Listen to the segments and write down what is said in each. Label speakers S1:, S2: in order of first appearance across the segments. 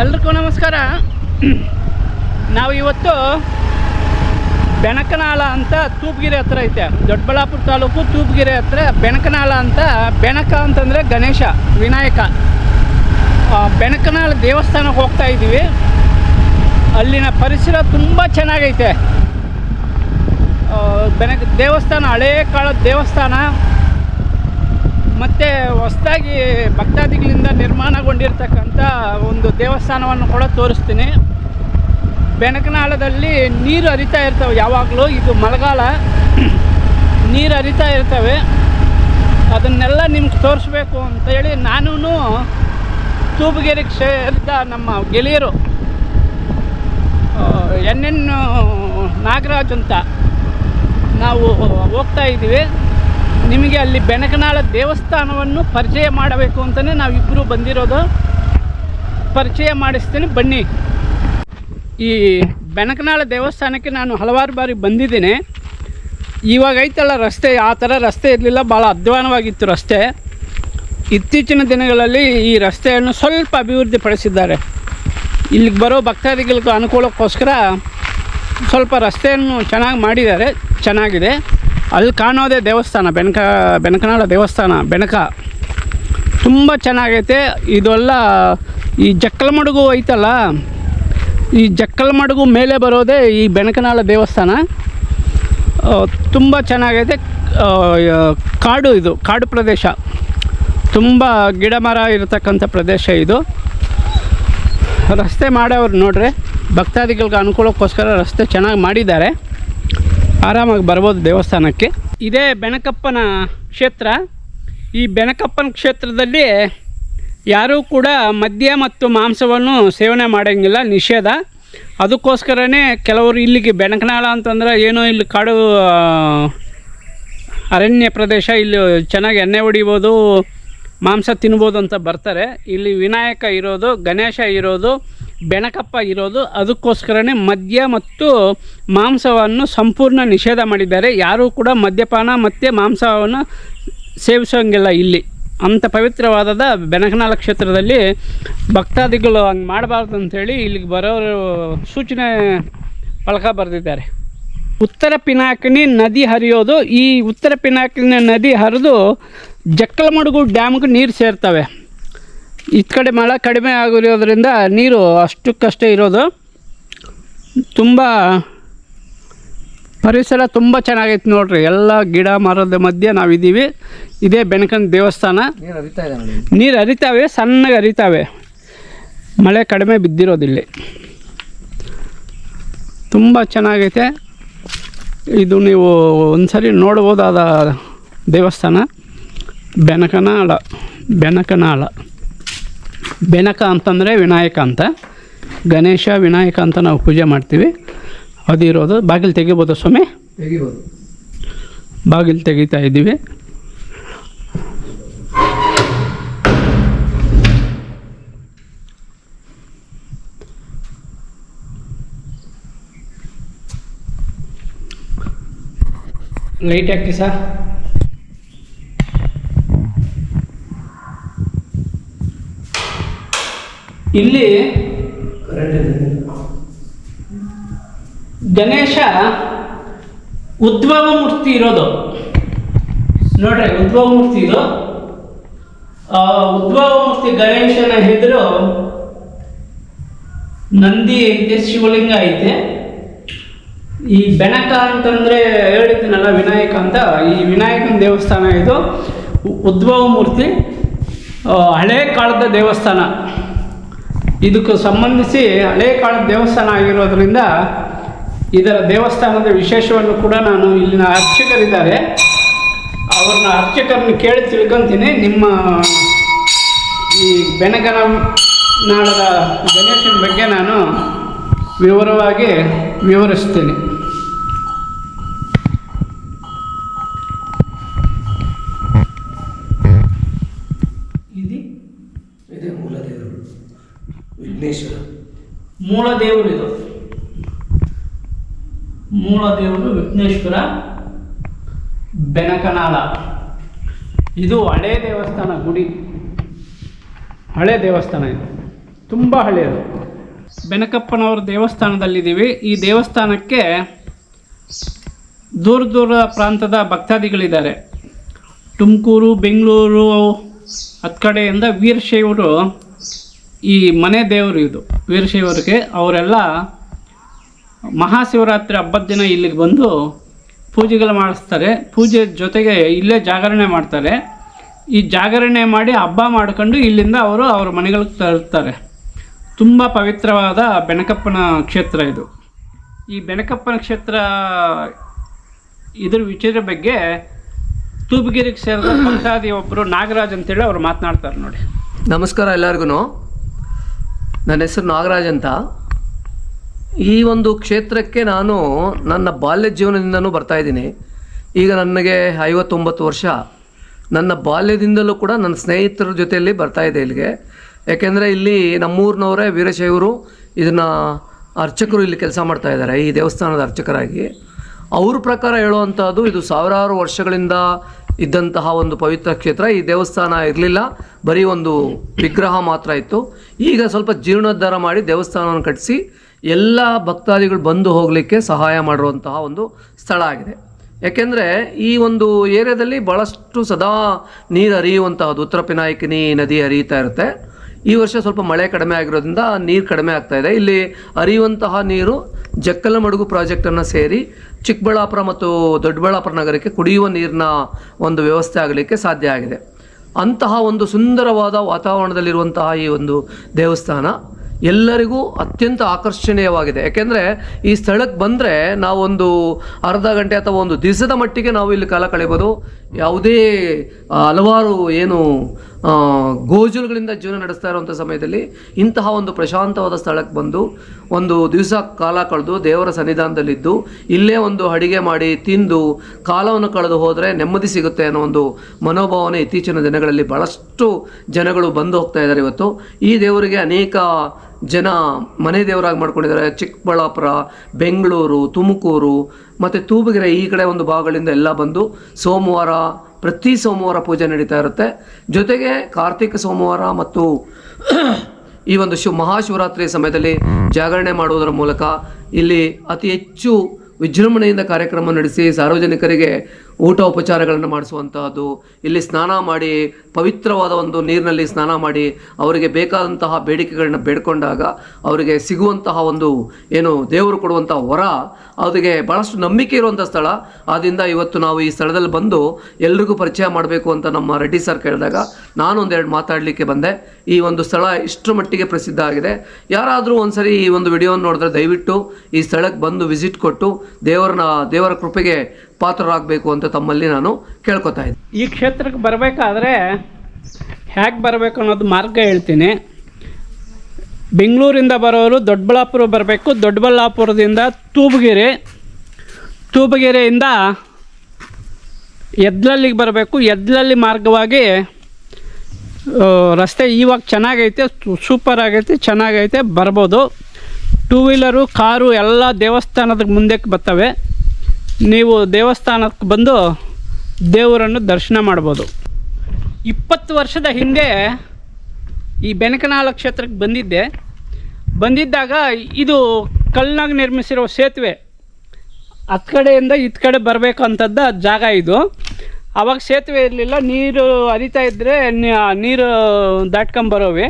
S1: ಎಲ್ರಿಗೂ ನಮಸ್ಕಾರ. ನಾವು ಇವತ್ತು ಬೆಣಕನಾಳ ಅಂತ ತೂಪ್ಗಿರಿ ಹತ್ರ ಐತೆ. ದೊಡ್ಡಬಳ್ಳಾಪುರ ತಾಲೂಕು ತೂಪ್ಗಿರಿ ಹತ್ರ ಬೆಣಕನಾಳ ಅಂತ. ಬೆಣಕ ಅಂತಂದರೆ ಗಣೇಶ, ವಿನಾಯಕ. ಬೆಣಕನಾಳ ದೇವಸ್ಥಾನಕ್ಕೆ ಹೋಗ್ತಾ ಇದ್ದೀವಿ. ಅಲ್ಲಿನ ಪರಿಸರ ತುಂಬ ಚೆನ್ನಾಗೈತೆ. ಬೆನಕ ದೇವಸ್ಥಾನ, ಹಳೇ ಕಾಲದ ದೇವಸ್ಥಾನ. ಮತ್ತು ಹೊಸದಾಗಿ ಭಕ್ತಾದಿಗಳಿಂದ ನಿರ್ಮಾಣಗೊಂಡಿರ್ತಕ್ಕಂಥ ಒಂದು ದೇವಸ್ಥಾನವನ್ನು ಕೂಡ ತೋರಿಸ್ತೀನಿ. ಬೆನಕನಾಳದಲ್ಲಿ ನೀರು ಹರಿತಾ ಇರ್ತವೆ, ಯಾವಾಗಲೂ ಇದು ಮಳೆಗಾಲ. ನೀರು ಹರಿತಾ ಇರ್ತವೆ. ಅದನ್ನೆಲ್ಲ ನಿಮ್ಗೆ ತೋರಿಸ್ಬೇಕು ಅಂತೇಳಿ ನಾನು ತೂಬುಗೆರೆಗೆ ಸೇರಿದ ನಮ್ಮ ಗೆಳೆಯರು ಎನ್ ಎನ್ ನಾಗರಾಜ್ ಅಂತ ನಾವು ಹೋಗ್ತಾ ಇದ್ದೀವಿ. ನಿಮಗೆ ಅಲ್ಲಿ ಬೆನಕನಾಳ ದೇವಸ್ಥಾನವನ್ನು ಪರಿಚಯ ಮಾಡಬೇಕು ಅಂತಲೇ ನಾವಿಬ್ಬರು ಬಂದಿರೋದು. ಪರಿಚಯ ಮಾಡಿಸ್ತೀನಿ, ಬನ್ನಿ. ಈ ಬೆನಕನಾಳ ದೇವಸ್ಥಾನಕ್ಕೆ ನಾನು ಹಲವಾರು ಬಾರಿ ಬಂದಿದ್ದೀನಿ. ಇವಾಗ ಐತಲ್ಲ ರಸ್ತೆ, ಆ ಥರ ರಸ್ತೆ ಇರಲಿಲ್ಲ, ಭಾಳ ಅಧ್ವಾನವಾಗಿತ್ತು ರಸ್ತೆ. ಇತ್ತೀಚಿನ ದಿನಗಳಲ್ಲಿ ಈ ರಸ್ತೆಯನ್ನು ಸ್ವಲ್ಪ ಅಭಿವೃದ್ಧಿ ಪಡಿಸಿದ್ದಾರೆ. ಇಲ್ಲಿಗೆ ಬರೋ ಭಕ್ತಾದಿಗಳಿಗೂ ಅನುಕೂಲಕ್ಕೋಸ್ಕರ ಸ್ವಲ್ಪ ರಸ್ತೆಯನ್ನು ಚೆನ್ನಾಗಿ ಮಾಡಿದ್ದಾರೆ, ಚೆನ್ನಾಗಿದೆ. ಅಲ್ಲಿ ಕಾಣೋದೇ ದೇವಸ್ಥಾನ, ಬೆನಕ, ಬೆನಕನಾಳ ದೇವಸ್ಥಾನ, ಬೆನಕ. ತುಂಬ ಚೆನ್ನಾಗೈತೆ. ಇದೆಲ್ಲ ಈ ಜಕ್ಕಲಮಡುಗು ಐತಲ್ಲ, ಈ ಜಕ್ಕಲಮಡುಗು ಮೇಲೆ ಬರೋದೇ ಈ ಬೆನಕನಾಳ ದೇವಸ್ಥಾನ. ತುಂಬ ಚೆನ್ನಾಗೈತೆ. ಕಾಡು ಇದು, ಕಾಡು ಪ್ರದೇಶ. ತುಂಬ ಗಿಡ ಮರ ಇರತಕ್ಕಂಥ ಪ್ರದೇಶ ಇದು. ರಸ್ತೆ ಮಾಡೋರು ನೋಡ್ರಿ. ಭಕ್ತಾದಿಗಳಿಗೆ ಅನುಕೂಲಕ್ಕೋಸ್ಕರ ರಸ್ತೆ ಚೆನ್ನಾಗಿ ಮಾಡಿದ್ದಾರೆ. ಆರಾಮಾಗಿ ಬರ್ಬೋದು ದೇವಸ್ಥಾನಕ್ಕೆ. ಇದೇ ಬೆನಕಪ್ಪನ ಕ್ಷೇತ್ರ. ಈ ಬೆನಕಪ್ಪನ ಕ್ಷೇತ್ರದಲ್ಲಿ ಯಾರೂ ಕೂಡ ಮದ್ಯ ಮತ್ತು ಮಾಂಸವನ್ನು ಸೇವನೆ ಮಾಡೋಂಗಿಲ್ಲ, ನಿಷೇಧ. ಅದಕ್ಕೋಸ್ಕರನೇ ಕೆಲವರು ಇಲ್ಲಿಗೆ ಬೆನಕನಾಳ ಅಂತಂದ್ರೆ ಏನೋ ಇಲ್ಲಿ ಕಾಡು ಅರಣ್ಯ ಪ್ರದೇಶ, ಇಲ್ಲಿ ಚೆನ್ನಾಗಿ ಎಣ್ಣೆ ಹೊಡಿಬೋದು, ಮಾಂಸ ತಿನ್ಬೋದು ಅಂತ ಬರ್ತಾರೆ. ಇಲ್ಲಿ ವಿನಾಯಕ ಇರೋದು, ಗಣೇಶ ಇರೋದು ಬೆನಕಪ್ಪ ಇರೋದು. ಅದಕ್ಕೋಸ್ಕರನೇ ಮದ್ಯ ಮತ್ತು ಮಾಂಸವನ್ನು ಸಂಪೂರ್ಣ ನಿಷೇಧ ಮಾಡಿದ್ದಾರೆ. ಯಾರೂ ಕೂಡ ಮದ್ಯಪಾನ ಮತ್ತು ಮಾಂಸವನ್ನು ಸೇವಿಸೋಂಗಿಲ್ಲ ಇಲ್ಲಿ. ಅಂಥ ಪವಿತ್ರವಾದದ ಬೆನಕನಾಲ ಕ್ಷೇತ್ರದಲ್ಲಿ ಭಕ್ತಾದಿಗಳು ಹಂಗೆ ಮಾಡಬಾರ್ದು ಅಂಥೇಳಿ ಇಲ್ಲಿಗೆ ಬರೋರು ಸೂಚನೆ ಫಲಕ ಬರೆದಿದ್ದಾರೆ. ಉತ್ತರ ಪಿನಾಕಿನಿ ನದಿ ಹರಿಯೋದು. ಈ ಉತ್ತರ ಪಿನಾಕಿನಿ ನದಿ ಹರಿದು ಜಕ್ಕಲಮಡುಗು ಡ್ಯಾಮ್ಗೆ ನೀರು ಸೇರ್ತವೆ. ಈ ಕಡೆ ಮಳೆ ಕಡಿಮೆ ಆಗಿರೋದ್ರಿಂದ ನೀರು ಅಷ್ಟಕ್ಕಷ್ಟೇ ಇರೋದು. ತುಂಬ ಪರಿಸರ ತುಂಬ ಚೆನ್ನಾಗೈತೆ ನೋಡ್ರಿ. ಎಲ್ಲ ಗಿಡ ಮರದ ಮಧ್ಯೆ ನಾವಿದ್ದೀವಿ. ಇದೇ ಬೆನಕನ ದೇವಸ್ಥಾನ.
S2: ನೀರು
S1: ಹರಿತಾವೆ ಸಣ್ಣಗೆ ಹರಿತಾವೆ. ಮಳೆ ಕಡಿಮೆ ಬಿದ್ದಿರೋದಿಲ್ಲಿ. ತುಂಬ ಚೆನ್ನಾಗೈತೆ. ಇದು ನೀವು ಒಂದ್ಸರಿ ನೋಡ್ಬೋದಾದ ದೇವಸ್ಥಾನ. ಬೆನಕನಾಳ. ಬೆನಕನಾಳ. ಬೆನಕ ಅಂತಂದರೆ ವಿನಾಯಕ ಅಂತ. ಗಣೇಶ ವಿನಾಯಕ ಅಂತ ನಾವು ಪೂಜೆ ಮಾಡ್ತೀವಿ. ಅದಿರೋದು ಬಾಗಿಲು ತೆಗಿಬೋದು ಸ್ವಾಮಿ?
S2: ತೆಗಿಬೋದು.
S1: ಬಾಗಿಲು ತೆಗಿತಾ ಇದ್ದೀವಿ. ಲೈಟ್ ಹಾಕಿ ಸರ್ ಇಲ್ಲಿ ಗಣೇಶ ಉದ್ಭವ ಮೂರ್ತಿ ಇರೋದು. ನೋಡ್ರಿ ಉದ್ಭವ ಮೂರ್ತಿ ಇದು. ಆ ಉದ್ಭವ ಮೂರ್ತಿ ಗಣೇಶನ ಹೆದರು ನಂದಿ ಐತೆ ಶಿವಲಿಂಗ ಐತೆ. ಈ ಬೆನಕ ಅಂತಂದ್ರೆ ಹೇಳಿದ್ದೀನಲ್ಲ ವಿನಾಯಕ ಅಂತ ಈ ವಿನಾಯಕನ ದೇವಸ್ಥಾನ ಇದು. ಉದ್ಭವ ಮೂರ್ತಿ ಹಳೇ ಕಾಲದ ದೇವಸ್ಥಾನ. ಇದಕ್ಕೆ ಸಂಬಂಧಿಸಿ ಹಳೆ ಕಾಲದ ದೇವಸ್ಥಾನ ಆಗಿರೋದ್ರಿಂದ ಇದರ ದೇವಸ್ಥಾನದ ವಿಶೇಷವನ್ನು ಕೂಡ ನಾನು ಇಲ್ಲಿನ ಅರ್ಚಕರಿದ್ದಾರೆ. ಅವ್ರನ್ನ ಅರ್ಚಕರನ್ನು ಕೇಳಿ ತಿಳ್ಕೊಂತೀನಿ. ನಿಮ್ಮ ಈ ಬೆನಗನ ನಾಳದ ಗಣೇಶನ ಬಗ್ಗೆ ನಾನು ವಿವರವಾಗಿ ವಿವರಿಸ್ತೀನಿ ಇದು
S2: ಇದೇ ಮೂಲ ದೇವರು ವಿಘ್ನೇಶ್ವರ
S1: ಮೂಲ ದೇವರು ಇದು. ಮೂಲ ದೇವರು ವಿಘ್ನೇಶ್ವರ ಬೆನಕನಾಳ. ಇದು ಹಳೇ ದೇವಸ್ಥಾನ, ಗುಡಿ. ಹಳೆ ದೇವಸ್ಥಾನ ಇದು. ತುಂಬ ಹಳೆಯದು. ಬೆನಕಪ್ಪನವರ ದೇವಸ್ಥಾನದಲ್ಲಿದ್ದೀವಿ. ಈ ದೇವಸ್ಥಾನಕ್ಕೆ ದೂರ ದೂರ ಪ್ರಾಂತದ ಭಕ್ತಾದಿಗಳಿದ್ದಾರೆ. ತುಮಕೂರು, ಬೆಂಗಳೂರು ಹತ್ತು ಕಡೆಯಿಂದ ವೀರಶೈವರು ಈ ಮನೆ ದೇವರು ಇದು, ವೀರಶೈವರಿಗೆ ಅವರೆಲ್ಲ ಮಹಾಶಿವರಾತ್ರಿ ಹಬ್ಬದ ದಿನ ಇಲ್ಲಿಗೆ ಬಂದು ಪೂಜೆಗಳು ಮಾಡಿಸ್ತಾರೆ. ಪೂಜೆ ಜೊತೆಗೆ ಇಲ್ಲೇ ಜಾಗರಣೆ ಮಾಡ್ತಾರೆ. ಈ ಜಾಗರಣೆ ಮಾಡಿ ಹಬ್ಬ ಮಾಡ್ಕೊಂಡು ಇಲ್ಲಿಂದ ಅವರು ಅವ್ರ ಮನೆಗಳಿಗೆ ತರ್ತಾರೆ. ತುಂಬ ಪವಿತ್ರವಾದ ಬೆನಕಪ್ಪನ ಕ್ಷೇತ್ರ ಇದು. ಈ ಬೆನಕಪ್ಪನ ಕ್ಷೇತ್ರ ಇದ್ರ ವಿಚಾರ ಬಗ್ಗೆ ತೂಬಗಿರಿಗೆ ಸೇರಿದ ಭಕ್ತಾದಿ ಒಬ್ಬರು ನಾಗರಾಜ್ ಅಂತೇಳಿ ಅವ್ರು ಮಾತನಾಡ್ತಾರೆ ನೋಡಿ.
S2: ನಮಸ್ಕಾರ ಎಲ್ಲರಿಗೂ ನನ್ನ ಹೆಸರು ನಾಗರಾಜ್ ಅಂತ. ಈ ಒಂದು ಕ್ಷೇತ್ರಕ್ಕೆ ನಾನು ನನ್ನ ಬಾಲ್ಯ ಜೀವನದಿಂದನೂ ಬರ್ತಾ ಇದ್ದೀನಿ. ಈಗ ನನಗೆ ಐವತ್ತೊಂಬತ್ತು ವರ್ಷ. ನನ್ನ ಬಾಲ್ಯದಿಂದಲೂ ಕೂಡ ನನ್ನ ಸ್ನೇಹಿತರ ಜೊತೆಯಲ್ಲಿ ಬರ್ತಾ ಇದೆ ಇಲ್ಲಿಗೆ. ಯಾಕೆಂದರೆ ಇಲ್ಲಿ ನಮ್ಮೂರಿನವರೇ ವೀರಶೈವರು ಇದನ್ನು ಅರ್ಚಕರು ಇಲ್ಲಿ ಕೆಲಸ ಮಾಡ್ತಾ ಇದ್ದಾರೆ, ಈ ದೇವಸ್ಥಾನದ ಅರ್ಚಕರಾಗಿ. ಅವ್ರ ಪ್ರಕಾರ ಹೇಳುವಂಥದ್ದು ಇದು ಸಾವಿರಾರು ವರ್ಷಗಳಿಂದ ಇದ್ದಂತಹ ಒಂದು ಪವಿತ್ರ ಕ್ಷೇತ್ರ. ಈ ದೇವಸ್ಥಾನ ಇರಲಿಲ್ಲ. ಬರೀ ಒಂದು ವಿಗ್ರಹ ಮಾತ್ರ ಇತ್ತು. ಈಗ ಸ್ವಲ್ಪ ಜೀರ್ಣೋದ್ಧಾರ ಮಾಡಿ ದೇವಸ್ಥಾನವನ್ನು ಕಟ್ಟಿಸಿ ಎಲ್ಲ ಭಕ್ತಾದಿಗಳು ಬಂದು ಹೋಗಲಿಕ್ಕೆ ಸಹಾಯ ಮಾಡಿರುವಂತಹ ಒಂದು ಸ್ಥಳ ಆಗಿದೆ. ಯಾಕೆಂದರೆ ಈ ಒಂದು ಏರಿಯಾದಲ್ಲಿ ಭಾಳಷ್ಟು ಸದಾ ನೀರು ಹರಿಯುವಂತಹದ್ದು. ಉತ್ತರ ಪಿನಾಯಕಿನಿ ನದಿ ಹರಿಯುತ್ತಾ ಇರುತ್ತೆ. ಈ ವರ್ಷ ಸ್ವಲ್ಪ ಮಳೆ ಕಡಿಮೆ ಆಗಿರೋದ್ರಿಂದ ನೀರು ಕಡಿಮೆ ಆಗ್ತಾ ಇದೆ. ಇಲ್ಲಿ ಹರಿಯುವಂತಹ ನೀರು ಜಕ್ಕಲಮಡುಗು ಪ್ರಾಜೆಕ್ಟನ್ನು ಸೇರಿ ಚಿಕ್ಕಬಳ್ಳಾಪುರ ಮತ್ತು ದೊಡ್ಡಬಳ್ಳಾಪುರ ನಗರಕ್ಕೆ ಕುಡಿಯುವ ನೀರಿನ ಒಂದು ವ್ಯವಸ್ಥೆ ಆಗಲಿಕ್ಕೆ ಸಾಧ್ಯ ಆಗಿದೆ. ಅಂತಹ ಒಂದು ಸುಂದರವಾದ ವಾತಾವರಣದಲ್ಲಿರುವಂತಹ ಈ ಒಂದು ದೇವಸ್ಥಾನ ಎಲ್ಲರಿಗೂ ಅತ್ಯಂತ ಆಕರ್ಷಣೀಯವಾಗಿದೆ. ಯಾಕೆಂದರೆ ಈ ಸ್ಥಳಕ್ಕೆ ಬಂದರೆ ನಾವೊಂದು ಅರ್ಧ ಗಂಟೆ ಅಥವಾ ಒಂದು ದಿವಸದ ಮಟ್ಟಿಗೆ ನಾವು ಇಲ್ಲಿ ಕಾಲ ಕಳೆಯಬೋದು ಯಾವುದೇ ಹಲವಾರು ಏನು ಗೋಜಲುಗಳಿಂದ ಜೀವನ ನಡೆಸ್ತಾ ಇರುವಂಥ ಸಮಯದಲ್ಲಿ ಇಂತಹ ಒಂದು ಪ್ರಶಾಂತವಾದ ಸ್ಥಳಕ್ಕೆ ಬಂದು ಒಂದು ದಿವಸ ಕಾಲ ಕಳೆದು ದೇವರ ಸನ್ನಿಧಾನದಲ್ಲಿದ್ದು, ಇಲ್ಲೇ ಒಂದು ಅಡಿಗೆ ಮಾಡಿ ತಿಂದು ಕಾಲವನ್ನು ಕಳೆದು ಹೋದರೆ ನೆಮ್ಮದಿ ಸಿಗುತ್ತೆ ಅನ್ನೋ ಒಂದು ಮನೋಭಾವನೆ ಇತ್ತೀಚಿನ ದಿನಗಳಲ್ಲಿ ಭಾಳಷ್ಟು ಜನಗಳು ಬಂದು ಹೋಗ್ತಾ ಇದ್ದಾರೆ ಇವತ್ತು. ಈ ದೇವರಿಗೆ ಅನೇಕ ಜನ ಮನೆ ದೇವರಾಗಿ ಮಾಡ್ಕೊಂಡಿದ್ದಾರೆ. ಚಿಕ್ಕಬಳ್ಳಾಪುರ, ಬೆಂಗಳೂರು, ತುಮಕೂರು, ಮತ್ತು ತೂಬಗೆರೆ ಈ ಕಡೆ ಒಂದು ಭಾಗಗಳಿಂದ ಎಲ್ಲ ಬಂದು ಸೋಮವಾರ ಪ್ರತಿ ಸೋಮವಾರ ಪೂಜೆ ನಡೀತಾ ಇರುತ್ತೆ. ಜೊತೆಗೆ ಕಾರ್ತಿಕ ಸೋಮವಾರ ಮತ್ತು ಈ ಒಂದು ಶಿವ ಮಹಾಶಿವರಾತ್ರಿ ಸಮಯದಲ್ಲಿ ಜಾಗರಣೆ ಮಾಡುವುದರ ಮೂಲಕ ಇಲ್ಲಿ ಅತಿ ಹೆಚ್ಚು ವಿಜೃಂಭಣೆಯಿಂದ ಕಾರ್ಯಕ್ರಮ ನಡೆಸಿ ಸಾರ್ವಜನಿಕರಿಗೆ ಊಟ ಉಪಚಾರಗಳನ್ನು ಮಾಡಿಸುವಂತಹದ್ದು, ಇಲ್ಲಿ ಸ್ನಾನ ಮಾಡಿ, ಪವಿತ್ರವಾದ ಒಂದು ನೀರಿನಲ್ಲಿ ಸ್ನಾನ ಮಾಡಿ, ಅವರಿಗೆ ಬೇಕಾದಂತಹ ಬೇಡಿಕೆಗಳನ್ನ ಬೇಡ್ಕೊಂಡಾಗ ಅವರಿಗೆ ಸಿಗುವಂತಹ ಒಂದು ಏನು ದೇವರು ಕೊಡುವಂತಹ ವರ, ಅವರಿಗೆ ಭಾಳಷ್ಟು ನಂಬಿಕೆ ಇರುವಂಥ ಸ್ಥಳ. ಆದ್ದರಿಂದ ಇವತ್ತು ನಾವು ಈ ಸ್ಥಳದಲ್ಲಿ ಬಂದು ಎಲ್ರಿಗೂ ಪರಿಚಯ ಮಾಡಬೇಕು ಅಂತ ನಮ್ಮ ರೆಡ್ಡಿ ಸರ್ ಕೇಳಿದಾಗ ನಾನು ಒಂದೆರಡು ಮಾತಾಡಲಿಕ್ಕೆ ಬಂದೆ. ಈ ಒಂದು ಸ್ಥಳ ಇಷ್ಟರ ಮಟ್ಟಿಗೆ ಪ್ರಸಿದ್ಧ ಆಗಿದೆ. ಯಾರಾದರೂ ಒಂದ್ಸರಿ ಈ ಒಂದು ವಿಡಿಯೋನ ನೋಡಿದ್ರೆ ದಯವಿಟ್ಟು ಈ ಸ್ಥಳಕ್ಕೆ ಬಂದು ವಿಸಿಟ್ ಕೊಟ್ಟು ದೇವರನ್ನ, ದೇವರ ಕೃಪೆಗೆ ಪಾತ್ರರಾಗಬೇಕು ಅಂತ ತಮ್ಮಲ್ಲಿ ನಾನು ಕೇಳ್ಕೊತಾ ಇದ್ದೆ.
S1: ಈ ಕ್ಷೇತ್ರಕ್ಕೆ ಬರಬೇಕಾದ್ರೆ ಹೇಗೆ ಬರಬೇಕು ಅನ್ನೋದು ಮಾರ್ಗ ಹೇಳ್ತೀನಿ. ಬೆಂಗಳೂರಿಂದ ಬರೋರು ದೊಡ್ಡಬಳ್ಳಾಪುರ ಬರಬೇಕು. ದೊಡ್ಡಬಳ್ಳಾಪುರದಿಂದ ತೂಬಗಿರಿ, ತೂಬಗಿರಿಯಿಂದ ಎದ್ಲಲ್ಲಿಗೆ ಬರಬೇಕು. ಎದ್ಲಲ್ಲಿ ಮಾರ್ಗವಾಗಿ ರಸ್ತೆ ಇವಾಗ ಚೆನ್ನಾಗೈತೆ ಸೂಪರ್ ಆಗೈತೆ, ಚೆನ್ನಾಗೈತೆ, ಬರ್ಬೋದು. ಟೂ ವೀಲರು, ಕಾರು ಎಲ್ಲ ದೇವಸ್ಥಾನದ ಮುಂದಕ್ಕೆ ಬರ್ತವೆ. ನೀವು ದೇವಸ್ಥಾನಕ್ಕೆ ಬಂದು ದೇವರನ್ನು ದರ್ಶನ ಮಾಡ್ಬೋದು. ಇಪ್ಪತ್ತು ವರ್ಷದ ಹಿಂದೆ ಈ ಬೆನಕನಾಳ ಕ್ಷೇತ್ರಕ್ಕೆ ಬಂದಿದ್ದೆ. ಬಂದಿದ್ದಾಗ ಇದು ಕಲ್ನಾಗ ನಿರ್ಮಿಸಿರೋ ಸೇತುವೆ. ಹತ್ತು ಕಡೆಯಿಂದ ಇತ್ತು ಕಡೆ ಬರಬೇಕಂತದ್ದ ಜಾಗ ಇದು. ಆವಾಗ ಸೇತುವೆ ಇರಲಿಲ್ಲ, ನೀರು ಹರಿತಾ ಇದ್ದರೆ ನೀರು ದಾಟ್ಕೊಂಬರೋವಿ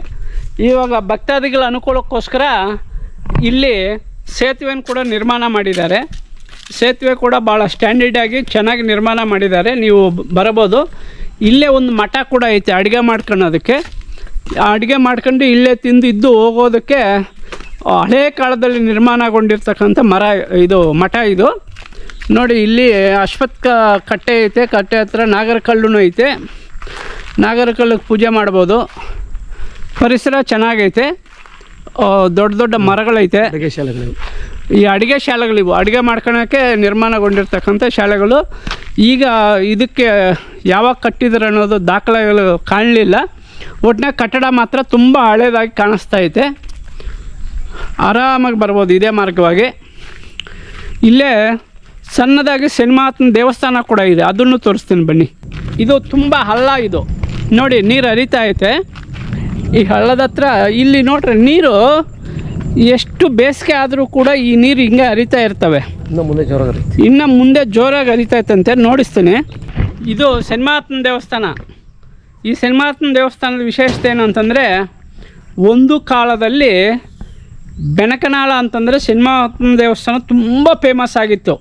S1: ಇವಾಗ ಭಕ್ತಾದಿಗಳ ಅನುಕೂಲಕ್ಕೋಸ್ಕರ ಇಲ್ಲಿ ಸೇತುವೆನ ಕೂಡ ನಿರ್ಮಾಣ ಮಾಡಿದ್ದಾರೆ. ಸೇತುವೆ ಕೂಡ ಭಾಳ ಸ್ಟ್ಯಾಂಡರ್ಡ್ ಆಗಿ ಚೆನ್ನಾಗಿ ನಿರ್ಮಾಣ ಮಾಡಿದ್ದಾರೆ. ನೀವು ಬರಬೋದು. ಇಲ್ಲೇ ಒಂದು ಮಠ ಕೂಡ ಐತೆ, ಅಡುಗೆ ಮಾಡ್ಕೊಳ್ಳೋದಕ್ಕೆ ಅಡುಗೆ ಮಾಡ್ಕೊಂಡು ಇಲ್ಲೇ ತಿಂದು ಇದ್ದು ಹೋಗೋದಕ್ಕೆ ಹಳೆ ಕಾಲದಲ್ಲಿ ನಿರ್ಮಾಣಗೊಂಡಿರ್ತಕ್ಕಂಥ ಮರ ಇದು, ಮಠ ಇದು. ನೋಡಿ, ಇಲ್ಲಿ ಅಶ್ವತ್ಥ ಕಟ್ಟೆ ಐತೆ, ಕಟ್ಟೆ ಹತ್ರ ನಾಗರಕಲ್ಲು ಐತೆ. ನಾಗರಕಲ್ಲಿಗೆ ಪೂಜೆ ಮಾಡ್ಬೋದು. ಪರಿಸರ ಚೆನ್ನಾಗೈತೆ. ದೊಡ್ಡ ದೊಡ್ಡ ಮರಗಳೈತೆ.
S2: ಅಡುಗೆ ಶಾಲೆಗಳು.
S1: ಈ ಅಡುಗೆ ಶಾಲೆಗಳಿವು ಅಡುಗೆ ಮಾಡ್ಕೊಳಕ್ಕೆ ನಿರ್ಮಾಣಗೊಂಡಿರ್ತಕ್ಕಂಥ ಶಾಲೆಗಳು. ಈಗ ಇದಕ್ಕೆ ಯಾವಾಗ ಕಟ್ಟಿದ್ರು ಅನ್ನೋದು ದಾಖಲೆಗಳು ಕಾಣಲಿಲ್ಲ. ಒಟ್ಟಿನಾಗ ಕಟ್ಟಡ ಮಾತ್ರ ತುಂಬ ಹಳೇದಾಗಿ ಕಾಣಿಸ್ತಾ ಐತೆ. ಆರಾಮಾಗಿ ಬರ್ಬೋದು ಇದೇ ಮಾರ್ಗವಾಗಿ. ಇಲ್ಲೇ ಸಣ್ಣದಾಗಿ ಸಿನಿಮಾತ್ನ ದೇವಸ್ಥಾನ ಕೂಡ ಇದೆ. ಅದನ್ನು ತೋರಿಸ್ತೀನಿ ಬನ್ನಿ. ಇದು ತುಂಬ ಹಳ್ಳ ಇದು. ನೋಡಿ, ನೀರು ಹರಿತಾ ಐತೆ. ಈ ಹಳ್ಳದ ಹತ್ರ ಇಲ್ಲಿ ನೋಡ್ರಿ, ನೀರು ಎಷ್ಟು ಬೇಸಿಗೆ ಆದರೂ ಕೂಡ ಈ ನೀರು ಹಿಂಗೆ ಹರಿತಾ ಇರ್ತವೆ.
S2: ಇನ್ನು ಮುಂದೆ ಜೋರಾಗಿ
S1: ಇನ್ನು ಮುಂದೆ ಜೋರಾಗಿ ಹರಿತೈತಂತೆ ನೋಡಿಸ್ತೀನಿ. ಇದು ಶನಿಮಾತನ ದೇವಸ್ಥಾನ. ಈ ಶನಿಮಾತನ ದೇವಸ್ಥಾನದ ವಿಶೇಷತೆ ಏನು ಅಂತಂದರೆ ಒಂದು ಕಾಲದಲ್ಲಿ ಬೆನಕನಾಳ ಅಂತಂದರೆ ಶನಿಮಾತನ ದೇವಸ್ಥಾನ ತುಂಬ ಫೇಮಸ್ ಆಗಿತ್ತು.